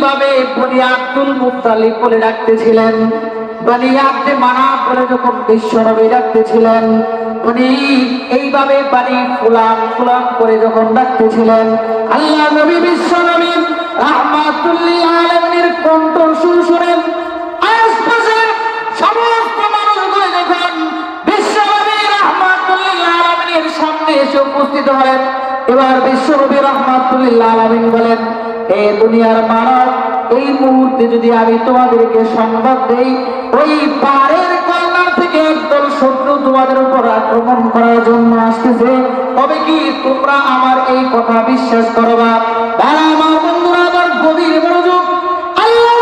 এইভাবে বনি আব্দুল মুক্তালিব বলে ডাকতেছিলেন? বনি আব্দে মানাব বলে যখন বিশ্বনবী ডাকতেছিলেন উনি এইভাবে বাড়ি ফুলাম ফুলাম করে যখন ডাকতেছিলেন, আল্লাহ নবী বিশ্বনবী রাহমাতুল্লিল আলামিনের কণ্ঠ সুর শুনেন আশপাশের সমস্ত মানুষগুলো যখন বিশ্বনবী রাহমাতুল্লিল আলামিনের সামনে এসে উপস্থিত হলেন। এবার বিশ্বনবী রাহমাতুল্লিল আলামিন বলেন এ দুনিয়ার মানব, এই মুহূর্তে যদি আমি তোমাদেরকে সংবাদ দেই, ওই পারের কল্যাণ থেকে একদল শত্রু তোমাদের উপর আক্রমণ করার জন্য আসতেছে। তবে কি তোমরা আমার এই কথা বিশ্বাস করবা তারা আমার বন্ধুরা আবার গভীর মনোযোগ। আল্লাহ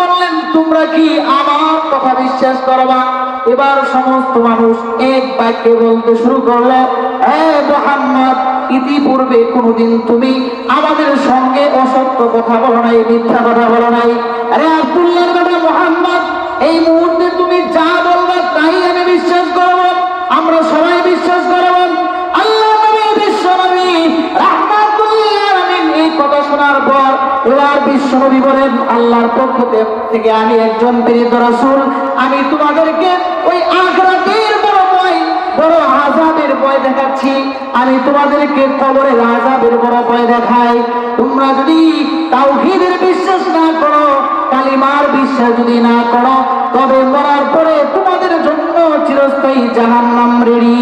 বললেন, তোমরা কি আমার কথা বিশ্বাস করবা এবার সমস্ত মানুষ এক বাক্যে বলতে শুরু করল মোহাম্মদ, ইতিপূর্বে কোনোদিন তুমি আমাদের সঙ্গে অসত্য কথা বলো নাই, মিথ্যা কথা বলো নাই। আরে আব্দুল্লাহর বেটা মোহাম্মদ, এই মুহূর্তে তুমি যা বলবে তাই আমি বিশ্বাস করব, আমরা সবাই বিশ্বাস করব। আল্লাহ নবী, বিশ্ব নবী আলামিন এই কথা শোনার পর এবার বিশ্ব নবী বলেন পক্ষ থেকে আমি একজন প্রেরিত রাসূল, আমি তোমাদেরকে ভয় দেখাচ্ছি। আমি তোমাদেরকে কবরের রাজাদের বড় ভয় দেখাই। তোমরা যদি তাওহীদের বিশ্বাস না করো, কালিমার বিশ্বাস যদি না করো, তবে মরার পরে তোমাদের জন্য চিরস্থায়ী জাহান্নাম রেডি।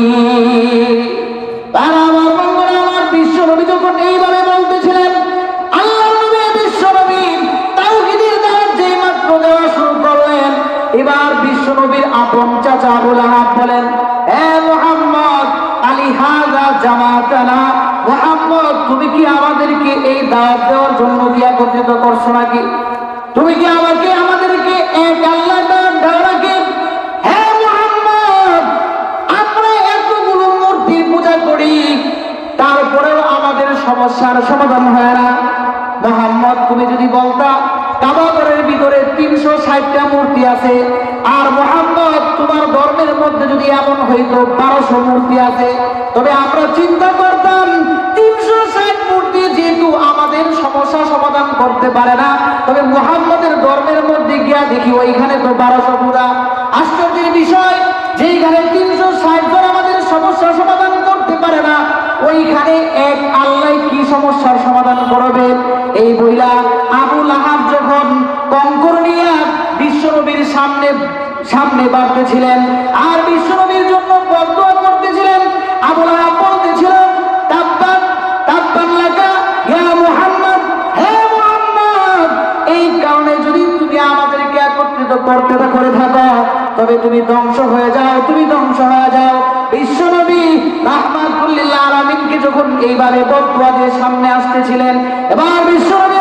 করতে পারে না। তবে মোহাম্মদের ধর্মের মধ্যে গিয়া দেখি ওইখানে তো বারোশো পুরা। আশ্চর্যের বিষয়, যেইখানে তিনশো ষাট জন আমাদের সমস্যা সমাধান করতে পারে না, ওইখানে এক আল্লাহ কি সমস্যার সমাধান করবে? এই বইলা আবুল আহাব যখন কঙ্কর নিয়ে বিশ্বনবীর সামনে সামনে বাড়তেছিলেন, আর বিশ্বনবীর করতে করে থাকো। তবে তুমি ধ্বংস হয়ে যাও, তুমি ধ্বংস হয়ে যাও। বিশ্বনবী রাহমাতুল্লিল আলমিনকে যখন এইবারে বদুয়া দিয়ে সামনে আসতেছিলেন, এবার বিশ্বনবী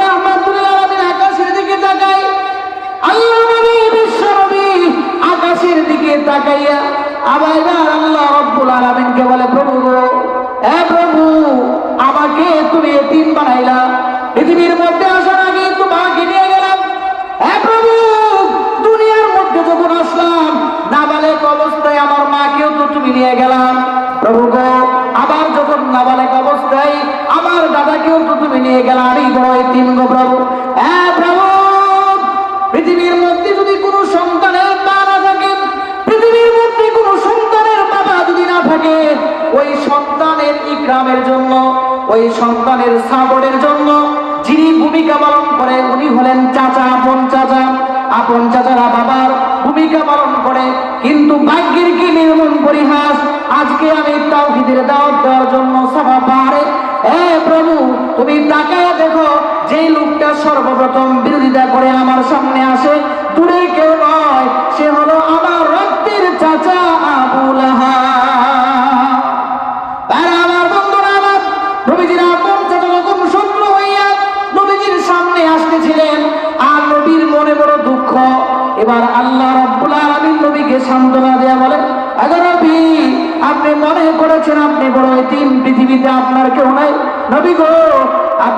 তো তুমি নিয়ে বড় এতিম গো প্রভু হ্যাঁ প্রভু, পৃথিবীর মধ্যে যদি কোনো সন্তানের মা না থাকে, পৃথিবীর মধ্যে কোনো সন্তানের বাবা যদি না থাকে, ওই সন্তানের ইকরামের জন্য, ওই সন্তানের সাবরের জন্য যিনি ভূমিকা পালন করে উনি হলেন চাচা, আপন চাচা। আপন চাচারা বাবার ভূমিকা পালন করে, কিন্তু ভাগ্যের কি নির্মম পরিহাস? আজকে আমি তাওহীদের দাওয়াত দেওয়ার জন্য সভা তাকায় দেখো, যেই লোকটা সর্বপ্রথম বিরোধিতা করে আমার সামনে আসে, দূরে কেউ নয়, সে হলো আমার রক্তের চাচা আবুল। তারা আমার সামনে আসতেছিলেন, আর নবীর মনে বড় দুঃখ, এবার আল্লাহ রাব্বুল আলামিন নবীকে সান্ত্বনা দেয়া বলেন, আগে নবী, আপনি মনে করেছেন আপনি বড় এতিম, পৃথিবীতে আপনার কেউ নাই নবী গো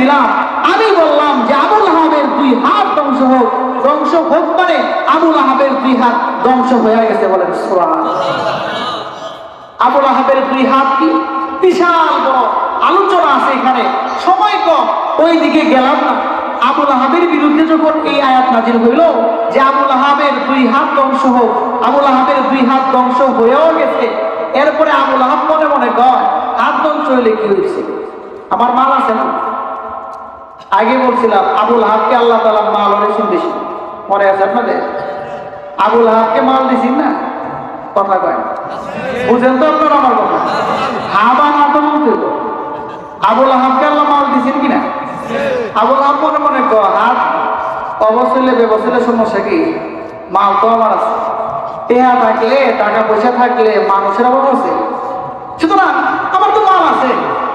দিলাম। আমি বললাম যে আবুল আহাবের দুই হাত ধ্বংস হোক ধ্বংস হোক মানে আবুল আহাবের দুই হাত ধ্বংস হয়ে গেছে বলেন আবুল আহাবের দুই হাত কি? বিশাল বড় আলোচনা আছে এখানে। সময় কম ওই দিকে গেলাম না। আবুল আহাবের বিরুদ্ধে যখন এই আয়াত নাজির হইল যে আবুল আহাবের দুই হাত ধ্বংস হোক, আবুল আহাবের দুই হাত ধ্বংস হয়েও গেছে, এরপরে আবুল আহাব মনে মনে কয়, হাত ধ্বংস হইলে কি হয়েছে আমার মাল আছে না? আগে বলছিলাম, আবুল হাবকে আল্লাহ তালা মাল অনেক বেশি মনে আছে আপনাদের? আবুল হাবকে মাল দিছি না? কথা কয় বুঝেন তো আপনারা আমার কথা। হাবা না তো বলতে। আবুল হাবকে আল্লাহ মাল দিছেন কিনা? আবুল হাব মনে মনে কয় হাত অবসলে ব্যবসলে সমস্যা কি? মাল তো আমার আছে। টেহা থাকলে, টাকা পয়সা থাকলে মানুষের অভাব আছে। সুতরাং আমার তো মাল আছে।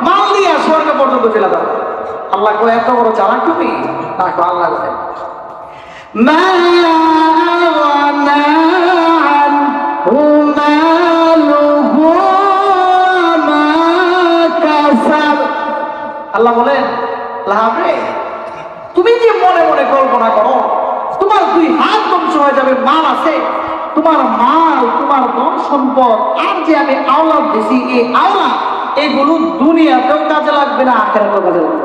মাল দিয়ে স্বর্গ পর্যন্ত চলে যাবে আল্লাহ কো এত বড় চালাক তুমি? না কো আল্লাহ কো মা আল্লাহ বলেন লাহাবে তুমি যে মনে মনে কল্পনা করো, তোমার দুই হাত ধ্বংস হয়ে যাবে, মাল আছে। তোমার মাল, তোমার ধন সম্পদ, আর যে আমি আওলা দিছি, এই আওলাদ, এগুলো দুনিয়াতেও কাজে লাগবে না, আখেরাতেও কাজে লাগবে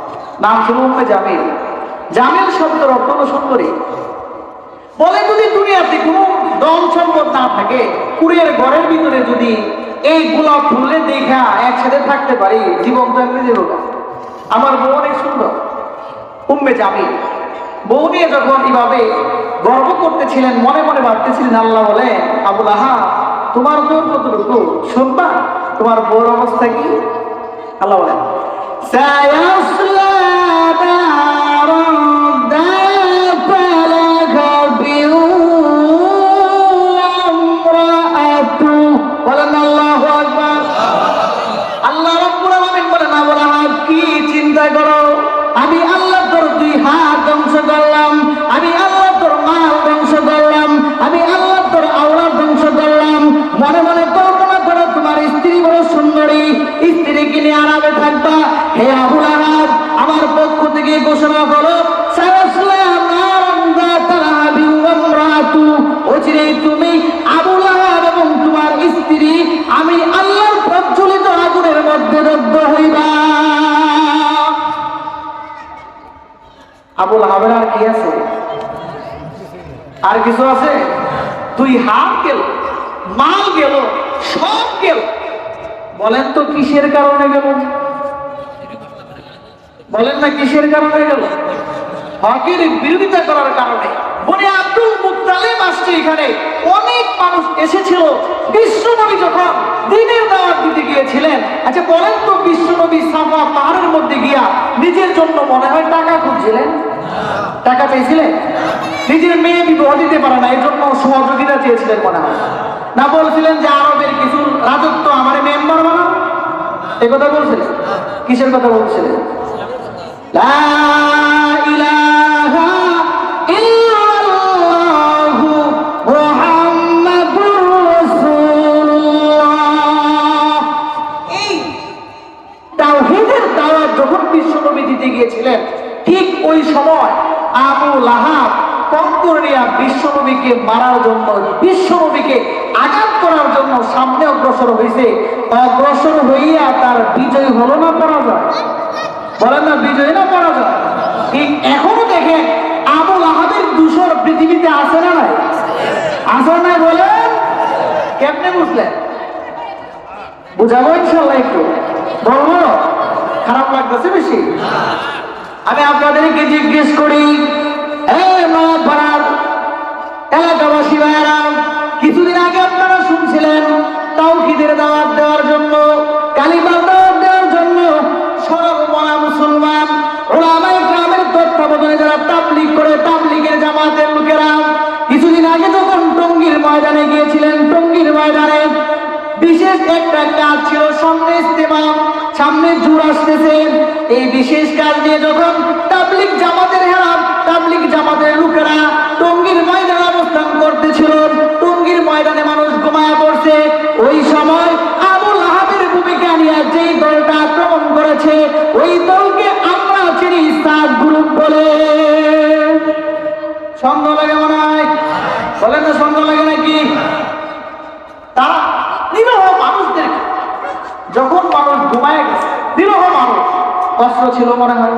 নাম ছিল উম্মে জামিল। জামিল শব্দের অর্থ সুন্দরী। বলে যদি দুনিয়াতে কোনো দম সম্পদ না থাকে কুড়িয়ার ঘরের ভিতরে যদি এই গোলাপ ফুলে দেখা একসাথে থাকতে পারি, জীবন এমনি দেব আমার বউ অনেক সুন্দর। উম্মে জামিল। বউ নিয়ে যখন এভাবে গর্ব করতেছিলেন, মনে মনে ভাবতেছিলেন, আল্লাহ বলে, আবুল আহা তোমার দৌড় কতটুকু শুনবা তোমার বউর অবস্থা কি? আল্লাহ বলেন হে আবুল আহাব, আমার পক্ষ থেকে ঘোষণা করো তুমি আবুল আহাব এবং তোমার স্ত্রী, আমি আল্লাহর প্রজ্বলিত আগুনের মধ্যে দগ্ধ হইবা। আবুল আহাবের আর কি আছে? আর কিছু আছে? তুই হাত গেল, মাল গেল, সব গেল। বলেন তো কিসের কারণে গেল? বলেন না কিসের কারণে গেল? হকের বিরোধিতা করার কারণে। বনে আব্দুল মুক্তালেম আসছে এখানে। অনেক মানুষ এসেছিল। বিশ্বনবী যখন দিনের দাওয়াত দিতে গিয়েছিলেন আচ্ছা বলেন তো বিশ্বনবী সাফা পাহাড়ের মধ্যে গিয়া নিজের জন্য মনে হয় টাকা খুঁজছিলেন? টাকা পেয়েছিলেন নিজের মেয়ে বিবাহ দিতে পারে না এই জন্য সহযোগিতা চেয়েছিলেন মনে হয়। না বলছিলেন যে আরবের কিছু রাজত্ব আমার মেম্বার বানাও এ কথা বলছিলেন? কিসের কথা বলছিলেন? গিয়েছিলেন, ঠিক ওই সময় আবু লাহাব কঙ্করিয়া মারার জন্য বিশ্বনবীকে আঘাত করার জন্য সামনে অগ্রসর হয়েছে অগ্রসর হইয়া তার বিজয় হলো না পরাজয়? বলেন না, বিজয় না পরাজয়? এখনও দেখেন আবু লাহাবের দূষর পৃথিবীতে আছে না নাই? আছে না বলেন কেমনে বুঝলেন? বুঝাবো ইনশাল্লাহ একটু। বলব? খারাপ লাগতেছে বেশি। আমি আপনাদেরকে জিজ্ঞেস করি এলাকাবাসী ভাইয়েরা, কিছুদিন আগে আপনারা শুনছিলেন তাওহিদের দাওয়াত দেওয়ার জন্য কালিমার ইস্তেমায় বিশেষ একটা কাজ ছিল, সামনে ইস্তেমা সামনে জোর আসতেছে। এই বিশেষ কাজ নিয়ে যখন তাবলিক জামাতের হেরাম তাবলিক জামাতের লোকেরা টঙ্গির ময়দানে অবস্থান করতেছিল, টঙ্গির ময়দানে মানুষ ঘুমায় পড়ছে। ওই সময় আবুল আহাবের ভূমিকা নিয়ে যেই দলটা আক্রমণ করেছে, ওই দলকে আমরা চিনি সাত গ্রুপ বলে। সন্দেহ লাগে মনে হয়? বলেন না সন্দেহ লাগে। অস্ত্র ছিল মনে হয়।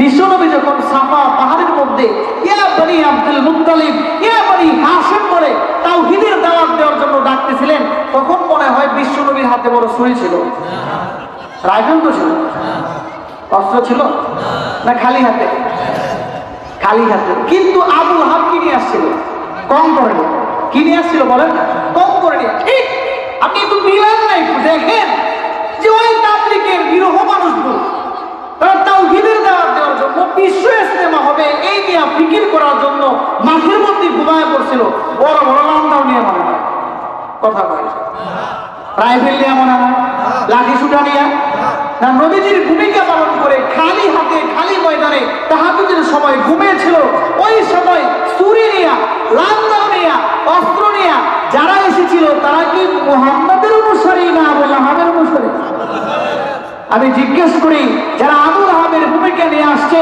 বিশ্বনবী যখন সাফা পাহাড়ের মধ্যে ইয়া বনি আব্দুল মুত্তালিব ইয়া বনি হাসিম বলে তাও হিদের দাওয়াত দেওয়ার জন্য ডাকতেছিলেন, তখন মনে হয় বিশ্বনবীর হাতে বড় ছুরি ছিল। রাইফেল তো ছিল? অস্ত্র ছিল? না, খালি হাতে? খালি হাতে। কিন্তু আবুল হাব কিনে আসছিল? কম করে কিনে আসছিল বলেন কম করে নিয়ে। ঠিক আপনি একটু মিলান না একটু, দেখেন যে ওই তাবলিকের বিরহ মানুষগুলো তারা তাও হিদের দেওয়ার জন্য বিশ্ব ইস্তেমা হবে, এই নিয়ে ফিকির করার জন্য মাঠের মধ্যে ঘুমায় পড়ছিল। বড় লন্ডাও নিয়ে মনে হয়। কথা কয় রাইফেল নিয়ে মনে হয়। লাঠি নিয়ে। না ভূমিকা পালন করে খালি হাতে, খালি ময়দানে তাহাজুদের সময় ঘুমিয়েছিল। ওই সময় চুরি নিয়া লান্দাও নিয়া, অস্ত্র নিয়া যারা এসেছিল, তারা কি মোহাম্মদের অনুসারী না আবুল আহাবের অনুসারী? আমি জিজ্ঞেস করি, যারা আবুল আহাবের ভূমিকা নিয়ে আসছে,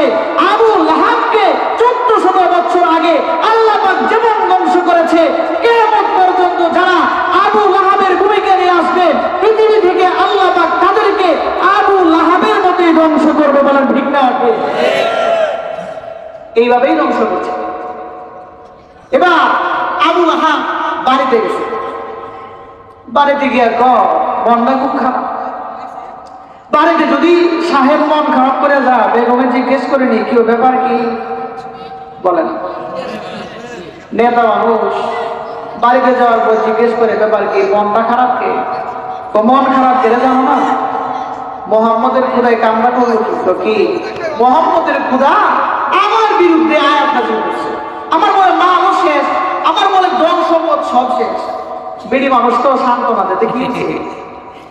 আবুল আহাবকে চোদ্দ শত বছর আগে আল্লাহ যেমন ধ্বংস করেছে। কেমন পর্যন্ত যারা আবুল আহাবের ভূমিকা নিয়ে আসবে, পৃথিবী থেকে আল্লাহ তাদেরকে আবুল আহাবের মতোই ধ্বংস করবে বলেন ঠিক না এইভাবেই ধ্বংস করছে। এবার আবুল আহাব বাড়িতে গেছে। বাড়িতে গিয়ে ক মনটা খুব খারাপ। বাড়িতে যদি সাহেব মন খারাপ করে যা বেগমে জিজ্ঞেস করে নি, কি ব্যাপার কি? বলেন। নেতা মানুষ, বাড়িতে যাওয়ার পর জিজ্ঞেস করে, ব্যাপার কি, মনটা খারাপ কে? মন খারাপ কেড়ে জানো না? মোহাম্মদের খুদায় কামড়া করে তো কি? মোহাম্মদের খুদা আমার বিরুদ্ধে আয়াত নাজিল আমার বলে মাও শেষ, আমার বলে ধন সম্পদ সব শেষ। বেড়ি মানুষ তো দিতে কি হয়েছে?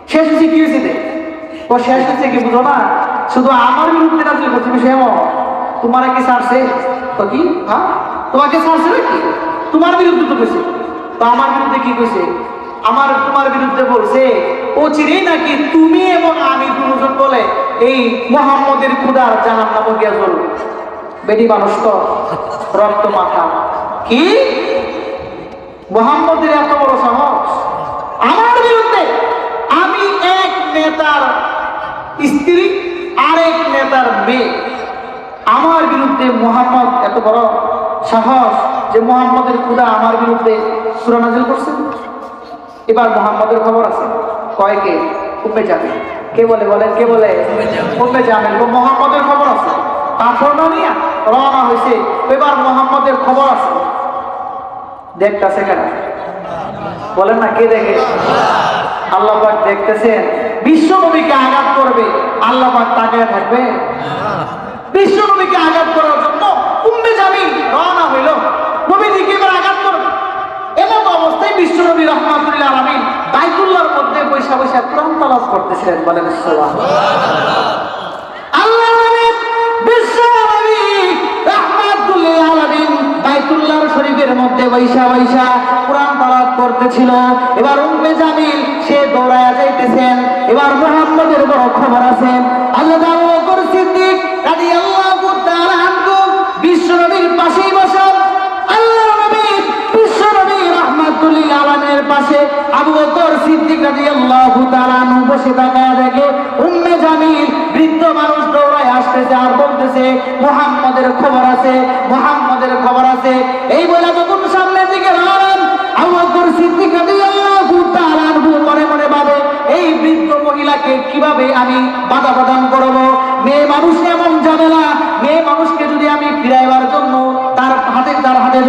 শেষ হচ্ছে কি হয়েছে রে? ও শেষ হচ্ছে কি বুঝো না? শুধু আমার বিরুদ্ধে নাজিল করছে বিষয় এমন তোমার কি সারছে তো কি? হ্যাঁ তোমাকে ছাড়ছে নাকি তোমার বিরুদ্ধে তো কইছে। তো আমার বিরুদ্ধে কি কইছে? আমার তোমার বিরুদ্ধে বলছে, ও চিরেই নাকি তুমি এবং আমি দুজন বলে এই মোহাম্মদের খুদার জাহান নামক গিয়া চলবে বেটি মানুষ তো, রক্ত মাথা কি? মোহাম্মদের এত বড় সাহস? আমার বিরুদ্ধে? নেতার স্ত্রী আরেক নেতার মেয়ে। আমার বিরুদ্ধে মোহাম্মদ এত বড় সাহস যে মোহাম্মদের খুদা আমার বিরুদ্ধে সুরানাজিল করছে। এবার মোহাম্মদের খবর আছে। কয়েকে উম্মে যাবে কে বলে বলেন কে বলে? উম্মে যাবেন মোহাম্মদের খবর আছে। পাথর না নিয়ে রওনা হয়েছে। এবার মোহাম্মদের খবর আছে। দেখতেছে কেন? বলেন না কে দেখে? আল্লাহ পাক দেখতেছেন বিশ্ব নবীকে আঘাত করবে, আল্লাহ পাক তাকিয়ে থাকবে। বিশ্ব নবীকে আঘাত করার জন্য উম্মে জামিন রওনা হইল। নবীজিকে এবার আঘাত করবে। অবস্থায় রহমাতুল্লাহ বাইতুল্লাহর আল্লাহ শরীফের মধ্যে বৈশা বৈশা কোরআন তালাত করতেছিল। এবার উম্মে জামিল সে দৌড়ায়া যাইতেছেন। এবার মুহাম্মদের বড় খবর আছে। আল্লাহ সিদ্দিক পাশে আবু বকর সিদ্দিক রাদিয়াল্লাহু তাআলা আনহু বসে তাকায় দেখে উম্মে জামিল বৃদ্ধ মানুষ দৌড়ায় আসতেছে আর বলতেছে, মুহাম্মদের খবর আছে, মুহাম্মদের খবর আছে। এই বলে যখন সামনের দিকে রওনা আবু সিদ্দিক রাদিয়াল্লাহু তাআলা আনহু ভাবে, এই বৃদ্ধ মহিলাকে কীভাবে আমি বাধা প্রদান করব? মেয়ে মানুষ এমন মেয়ে মানুষকে যদি আমি ফিরাইবার জন্য তার তার হাতে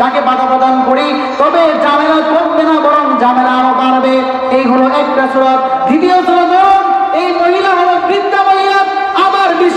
তাকে বাধা প্রদান করি, তবে ঝামেলা কমবে না, বরং ঝামেলা আরও বাড়বে। এই হলো একটা সুরত। দ্বিতীয় সুরত এই মহিলা হলো বৃদ্ধা মহিলা আমার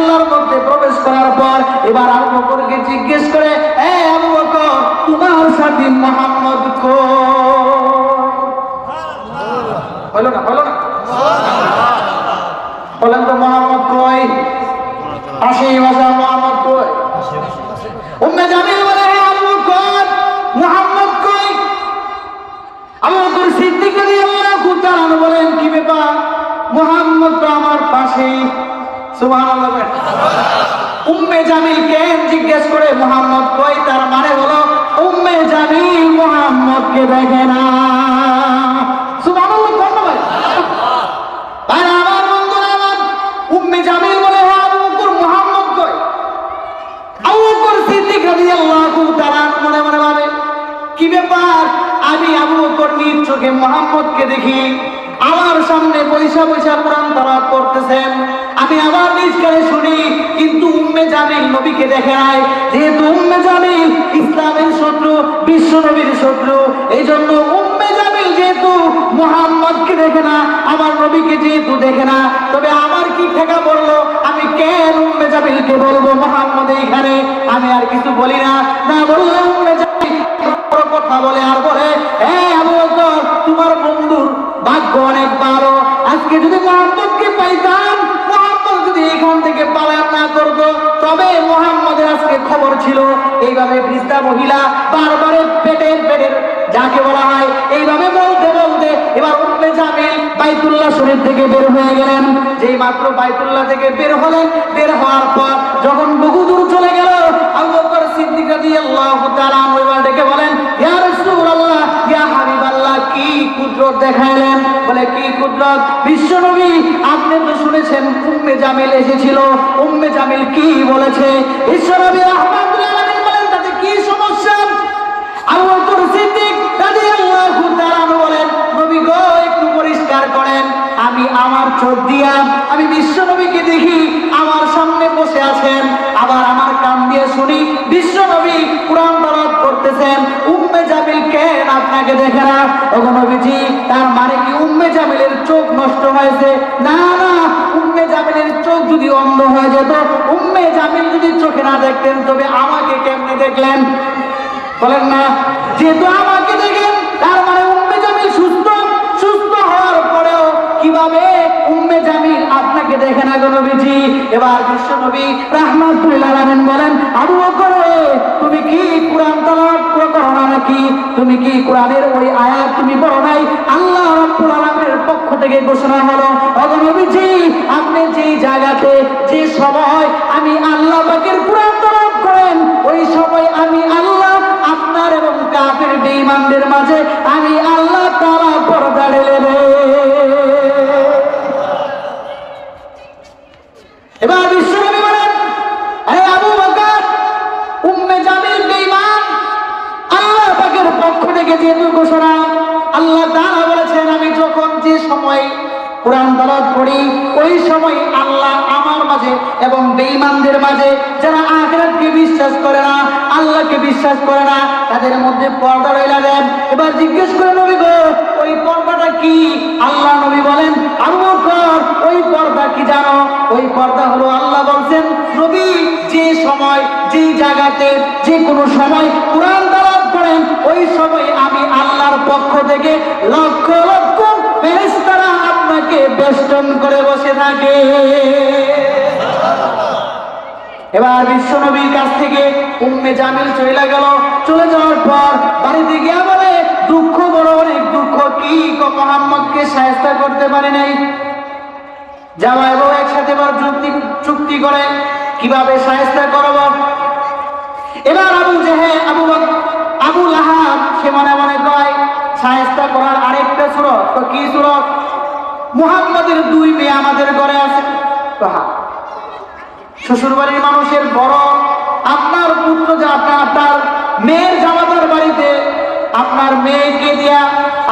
বাইতুল্লাহর মধ্যে প্রবেশ করার পর এবার আবু বকরকে জিজ্ঞেস করে পয়সা পয়সা কোরআন তালাওয়াত করতেছেন। আমি আবার নিজ কানে শুনি, কিন্তু উম্মে জামিল নবীকে দেখে নাই। যেহেতু উম্মে জামিল ইসলামের শত্রু, বিশ্ব নবীর শত্রু এই জন্য উম্মে জামিল যেহেতু মোহাম্মদকে দেখে না, আমার নবীকে যেহেতু দেখে না, তবে আমার কি ঠেকা পড়ল? আমি কেন উম্মে জামিলকে বলব মোহাম্মদ এইখানে? আমি আর কিছু বলি না। না বললে উম্মে জামিল কথা বলে, আর বলে হ্যাঁ তোমার বন্ধুর ভাগ্য অনেক ভালো। আজকে যদি মোহাম্মদকে পাইতাম যদি এখান থেকে না করতো, তবে মোহাম্মদের আজকে খবর ছিল, এইভাবে বৃদ্ধা মহিলা পেটের পেটের, যাকে বলা হয়, এইভাবে বলতে বলতে এবার উঠলে জামিল বাইতুল্লাহ শরীফ থেকে বের হয়ে গেলেন। যেই মাত্র বাইতুল্লাহ থেকে বের হলেন, বের হওয়ার পর যখন বহু দূর চলে গেল আবু বকর সিদ্দিক রাদিয়াল্লাহু তাআলা আনহু এবার ডেকে বলেন ইয়া রাসূলুল্লাহ ইয়া হাবিবাল্লাহ কি দেখাইলেন, বলে, কি কুদরত? বিশ্বনবী, আপনি তো শুনেছেন, উম্মে জামিল এসেছিল। উম্মে জামিল কি বলেছে? বিশ্বনবী রাহমাতুল্লাহ বলেন, তাতে কি সমস্যা? নবী গো, একটু পরিষ্কার করেন, আমি আমার চোখ দিয়া, আমি বিশ্ব নবীকে দেখি, আমার সামনে বসে আছেন, আবার আমার কান দিয়ে শুনি বিশ্ব নবী কোরআন করতেছেন, উম্মে জামিল আপনাকে দেখে না। নবীজি, তার মানে কি? উম্মে জামিলের চোখ নষ্ট হয়েছে। না না, উম্মে জামিলের চোখ যদি অন্ধ হয়ে যেত, উম্মে জামিল যদি চোখে না দেখতেন, তবে আমাকে কেমনে দেখলেন? বলেন না, যেহেতু আমাকে দেখেন তার মানে উম্মে জামিল সুস্থ সুস্থ হওয়ার পরেও কীভাবে উম্মে জামিল আপনাকে দেখে না গো নবীজি এবার বিশ্ব নবী রাহমাতুল্লাহ আলামিন বলেন, আবু বকর, তুমি কি কোরআন তেলাওয়াত করো না নাকি? তুমি কি কোরআনের ওই আয়াত তুমি পড়ো নাই? আল্লাহ রাব্বুল আলামিনের পক্ষ থেকে ঘোষণা হলো ওগো নবীজি, আপনি যেই জায়গাতে, যে সময় আমি আল্লাহ পাকের কোরআন তেলাওয়াত করেন, ওই সময় আমি আল্লাহ আপনার এবং কাফের বেঈমানদের মাঝে মাঝে এবং বেঈমানদের মাঝে যারা আখিরাতকে বিশ্বাস করে না, আল্লাহকে বিশ্বাস করে না, তাদের মধ্যে পর্দা রইলা দেন এবার জিজ্ঞেস করে নবী গো, ওই পর্দাটা কি? আল্লাহ নবী বলেন বকর, ওই পর্দা কি জানো? ওই পর্দা হলো আল্লাহ বলছেন, নবী, যে সময়, যে জায়গাতে, যে কোনো সময় কোরআন তালাত করেন, ওই সময় আমি আল্লাহর পক্ষ থেকে লক্ষ লক্ষ ফেরেশতারা আপনাকে বেষ্টন করে বসে থাকে। এবার বিশ্ব নবীর কাছ থেকে উম্মে জামিল চলে গেল। চলে যাওয়ার পর বাড়িতে গিয়া বলে, দুঃখ বড়, অনেক দুঃখ। কি মোহাম্মদকে সাহায্য করতে পারে নাই? জামাই বউ একসাথে এবার চুক্তি চুক্তি করে, কীভাবে সাহায্য করব? এবার আবু জেহে আবু আবু লাহাব সে মনে মনে কয় সাহায্য করার আরেকটা সুরত। তো কি সুরত? মুহাম্মদের দুই মেয়ে আমাদের ঘরে আছে। তো হ্যাঁ শ্বশুর বাড়ির মানুষের বড় আপনার পুত্র যে আপনার আপনার মেয়ের জামাতার বাড়িতে, আপনার মেয়েকে দিয়া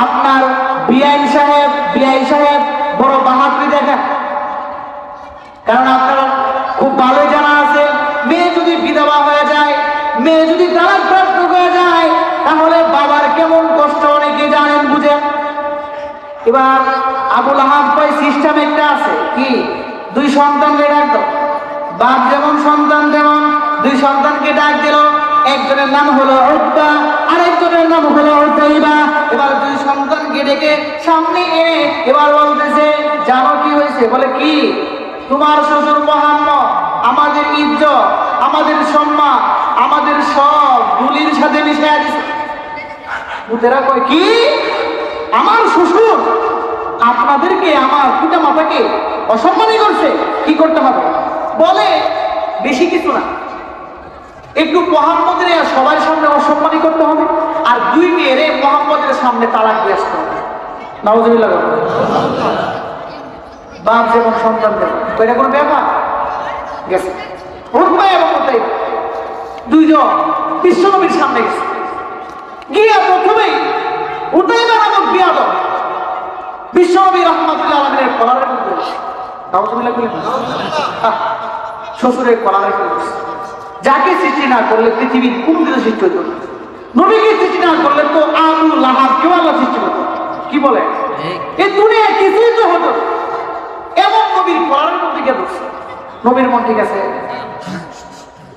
আপনার বিআই সাহেব বিআই সাহেব বড় বাহাদুরি দেখেন কারণ আপনার খুব ভালো জানা আছে, মেয়ে যদি বিধবা হয়ে যায়, মেয়ে যদি তালাক প্রাপ্ত হয়ে যায়, তাহলে বাবার কেমন কষ্ট অনেকে জানেন বুঝেন? এবার আবুল আহাব কয় সিস্টেম একটা আছে। কি? দুই সন্তানকে দাও বাপ যেমন সন্তান যেমন দুই সন্তানকে ডাক দিল। একজনের নাম হলো উদ্বা আরেকজনের নাম হলো উতাইবা এবার দুই সন্তানকে ডেকে সামনে এনে এবার বলতেছে, জানো কি হয়েছে? বলে, কি? তোমার শ্বশুর মোহাম্মদ আমাদের ইজ্জত, আমাদের সম্মান, আমাদের সব গুলির সাথে মিশে দিছে ভূতেরা কয়, কি? আমার শ্বশুর আপনাদেরকে, আমার পিতা মাতাকে অসম্মানই করছে। কি করতে হবে? বলে বেশি কিছু না। একটু মোহাম্মদের সবার সামনে অসম্মানই করতে হবে, আর দুই মেয়েরে মোহাম্মদের সামনে তালাক দিয়ে আসতে হবে। বাপ যেমন সন্তান যেমন কোনো ব্যাপার? গেছে। এবং দুইজন বিশ্বনবীর সামনে গেছে। গিয়া প্রথমেই বিশ্বনবী রহমতুল্লাহ আলমের কলারের মধ্যে নাউজুবিল্লাহ শ্বশুরের মধ্যে যাকে সৃষ্টি না করলে পৃথিবীর কোন কিছু সৃষ্টি হতো নবীকে সৃষ্টি না করলে তো আবু লাহাব কেউ আল্লাহ সৃষ্টি হতো কি বলে? এই দুনিয়া কিছুই তো হতো। এমন নবীর কলারের মধ্যে ঢুকছে নবীর মন ঠিক আছে?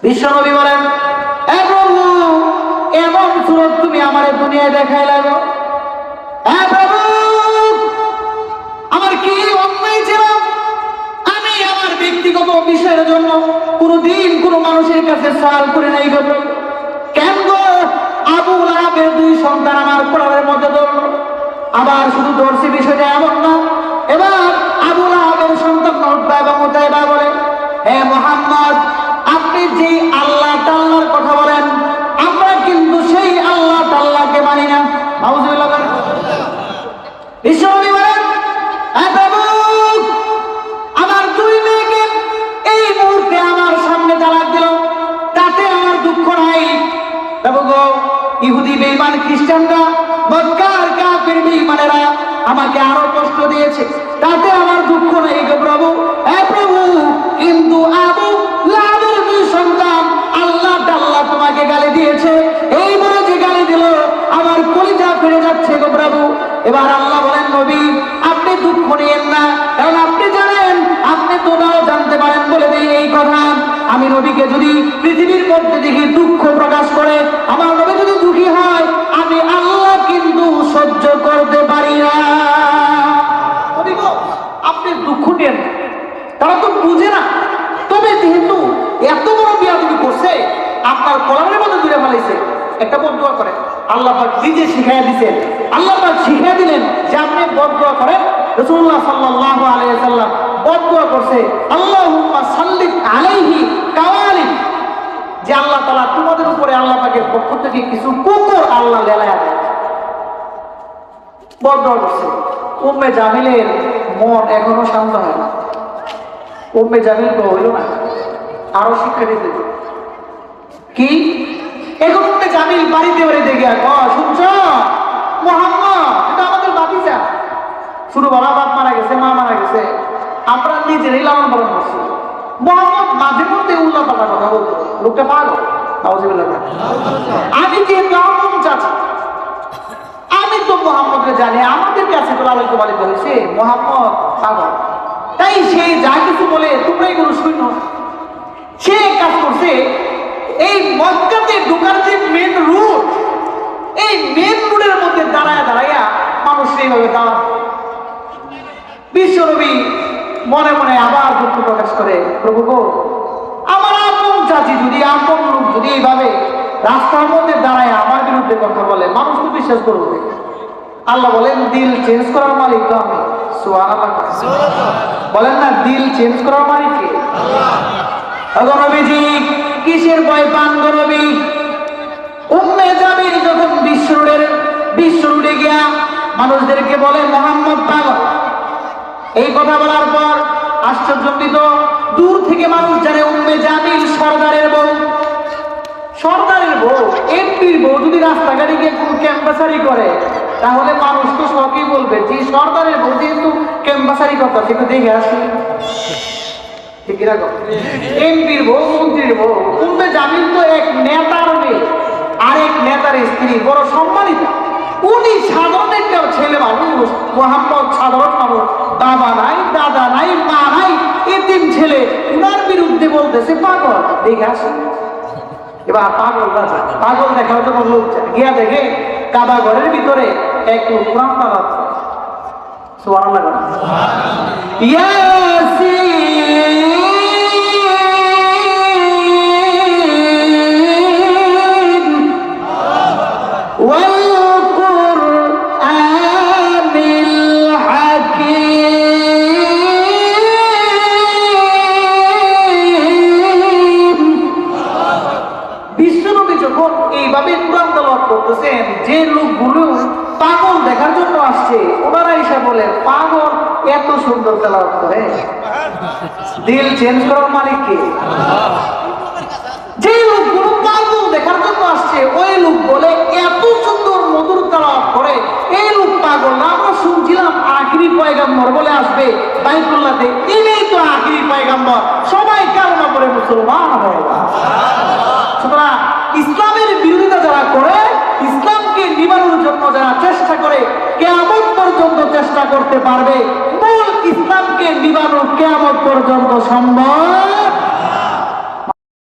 বিশ্ব নবী বলেন "এ প্রভু এমন সুরত তুমি আমার দুনিয়ায় দেখাই লাগো প্রভু আমার কি অন্যায় ছিল আমি আমার ব্যক্তিগত বিষয়ের জন্য কোনোদিন কোনো মানুষের কাছে সওয়াল করে নাই গো। কেন গো? আবু লাহাবের দুই সন্তান আমার কোরআনের মধ্যে ধরল। আবার শুধু ধরছি বিষয়টা এমন না। এবার আবু লাহাবের সন্তান উদ্বা এবং উতাইবা বলে, হে মোহাম্মদ আমাকে আরও কষ্ট দিয়েছে। তাতে আমার দুঃখ নেই গো প্রভু। হে প্রভু, কিন্তু আবু লাভের দুই সন্তান আল্লাহ আল্লাহ তোমাকে গালি দিয়েছে। এই বলে যে গালি দিল, আমার কলিজা ফিরে যাচ্ছে গো প্রভু। এবার আল্লাহ বলেন, নবী, আপনি দুঃখ নিয়েন না। কারণ আপনি জানেন, আপনি তো নাও জানতে পারেন বলে দেই এই কথা। আমি নবীকে যদি পৃথিবীর মধ্যে দেখি দুঃখ প্রকাশ করে, আমার নবী যদি দুঃখী হয়, আমি আল্লাহ কিন্তু সহ্য করতে পারি না। বুঝে না। তবে যেহেতু এত বড় বিয়া তুমি করছে, আপনার কলামের মধ্যে দূরে ফেলাইছে। একটা বদুয়া করেন। আল্লাহ পাক নিজে শিখাইয়া দিছেন। আল্লাহ শিখাইয়া দিলেন যে আপনি বদুয়া করেন। রসুল্লাহ বদুয়া করছে আলাইহি কাওয়ালি যে আল্লাহ তোমাদের উপরে আল্লাহ পাকের পক্ষ থেকে কিছু কুকুর আল্লাহ লেলায়া দেয় করছে। উম্মে জামিলের মন এখনও শান্ত হয় না। উম্মে জামিল তো হইল না। আরও শিক্ষা দিতে। কি? এখন উম্মে জামিল বাড়িতে গিয়া ক শুনছ? মোহাম্মদ, এটা আমাদের বাতিজা শুরু বলা বাপ মারা গেছে, মা মারা গেছে। আমরা নিজেরাই লালন পালন করছি। মোহাম্মদ, মাঝে মধ্যে উল্লা পাল্টা কথা বলতো। লোকটা পাগল। আমি যেহেতু আপন চাচা আমি তো মোহাম্মদকে জানি। আমাদের কাছে তো লালিত পালিত হয়েছে মোহাম্মদ পাগল। তাই সে যা কিছু বলে তোমরা এগুলো শুনো সে কাজ করছে, এই মক্কাতে ঢোকার যে মেন রুট এই মেন রুটের মধ্যে দাঁড়ায় দাঁড়াইয়া মানুষ এইভাবে দাঁড়া বিশ্বনবী মনে মনে আবার দুঃখ প্রকাশ করে, প্রভু গো, আমার আপন চাচি যদি, আপন লোক যদি এইভাবে রাস্তার মধ্যে দাঁড়ায় আমার বিরুদ্ধে কথা বলে, মানুষ তো বিশ্বাস করবে। আল্লাহ বলেন দিল চেঞ্জ করার মালিক তো আমি। বলেন না দিল চেঞ্জ করার মালিক কে? অগণবীজি কিসের ভয় পান গণবী উম্মে জামিল যখন বিশ্ব রোডের বিশ্ব রোডে গিয়া মানুষদেরকে বলে মোহাম্মদ পাগল। এই কথা বলার পর আশ্চর্যজনিত দূর থেকে মানুষ জানে উম্মে জামিল সর্দারের বউ। সরকারের বউ এমপির বউ যদি রাস্তাঘাটে গিয়ে কোন ক্যাম্পাসারি করে তাহলে মানুষ তো সবই বলবে, যে সরকারের বউ যেহেতু ক্যাম্পাসারি কথা সেটা দেখে আসি। ঠিক রাখো এমপির বউ, মন্ত্রীর বউ পূর্বে জামিন তো এক নেতার মেয়ে আরেক নেতার স্ত্রী, বড় সম্মানিত। উনি সাধারণ একটা ছেলে মানুষ, মোহাম্মদ সাধারণ মানুষ, বাবা নাই, দাদা নাই, মা নাই, এতিম ছেলে, উনার বিরুদ্ধে বলতেছে, পাগল, দেখে আসেন এবার পাগল পাগল দেখার জন্য লোক গিয়া দেখে কাবা ঘরের ভিতরে এক লোক কোরআন তালাত সুবহানাল্লাহ। ইয়াসিন সুন্দর তেলাওয়াত করে। দিল চেঞ্জ করার মালিক কে? যে লোকগুলো পাগল দেখার জন্য আসছে, ওই লোক বলে, এত সুন্দর মধুর তেলাওয়াত করে। এই লোক পাগল না, আমরা শুনছিলাম আখিরি পয়গাম্বর বলে আসবে। বাইতুল্লাহতে ইনি তো আখিরি পয়গাম্বর। সবাই কালমা করে মুসলমান হয়ে সুতরাং ইসলামের বিরোধিতা যারা করে, ইসলামকে নিবারণের জন্য যারা চেষ্টা করে, কেয়ামত পর্যন্ত চেষ্টা করতে পারবে। মূল ইসলামকে নিবানো কেমন পর্যন্ত সম্ভব?